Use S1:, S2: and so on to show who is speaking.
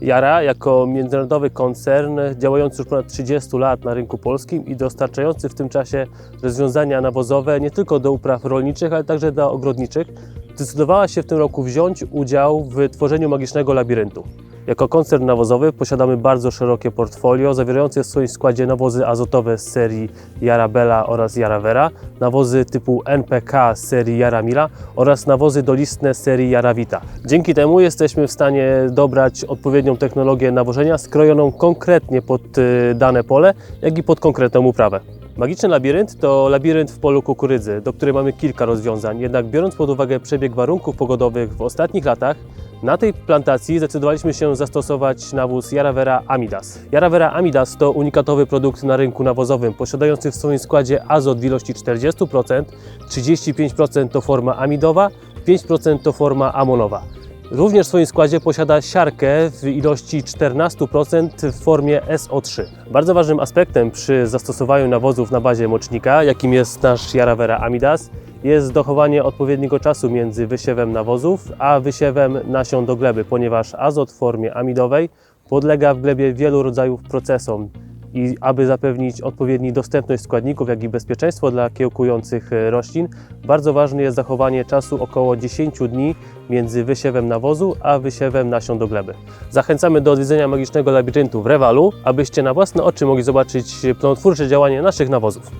S1: Jara jako międzynarodowy koncern działający już ponad 30 lat na rynku polskim i dostarczający w tym czasie rozwiązania nawozowe nie tylko do upraw rolniczych, ale także do ogrodniczych, zdecydowała się w tym roku wziąć udział w tworzeniu magicznego labiryntu. Jako koncern nawozowy posiadamy bardzo szerokie portfolio zawierające w swoim składzie nawozy azotowe z serii Jarabella oraz Jaravera, nawozy typu NPK z serii Jaramila oraz nawozy dolistne z serii Jaravita. Dzięki temu jesteśmy w stanie dobrać odpowiednią technologię nawożenia skrojoną konkretnie pod y, dane pole, jak i pod konkretną uprawę. Magiczny labirynt to labirynt w polu kukurydzy, do której mamy kilka rozwiązań. Jednak biorąc pod uwagę przebieg warunków pogodowych w ostatnich latach, na tej plantacji zdecydowaliśmy się zastosować nawóz Jaravera Amidas. Jaravera Amidas to unikatowy produkt na rynku nawozowym, posiadający w swoim składzie azot w ilości 40%, 35% to forma amidowa, 5% to forma amonowa. Również w swoim składzie posiada siarkę w ilości 14% w formie SO3. Bardzo ważnym aspektem przy zastosowaniu nawozów na bazie mocznika, jakim jest nasz Jaravera Amidas, jest dochowanie odpowiedniego czasu między wysiewem nawozów a wysiewem nasion do gleby, ponieważ azot w formie amidowej podlega w glebie wielu rodzajów procesom i aby zapewnić odpowiedni dostępność składników, jak i bezpieczeństwo dla kiełkujących e, roślin, bardzo ważne jest zachowanie czasu około 10 dni między wysiewem nawozu a wysiewem nasion do gleby. Zachęcamy do odwiedzenia magicznego labiryntu w Rewalu, abyście na własne oczy mogli zobaczyć plonotwórcze działanie naszych nawozów.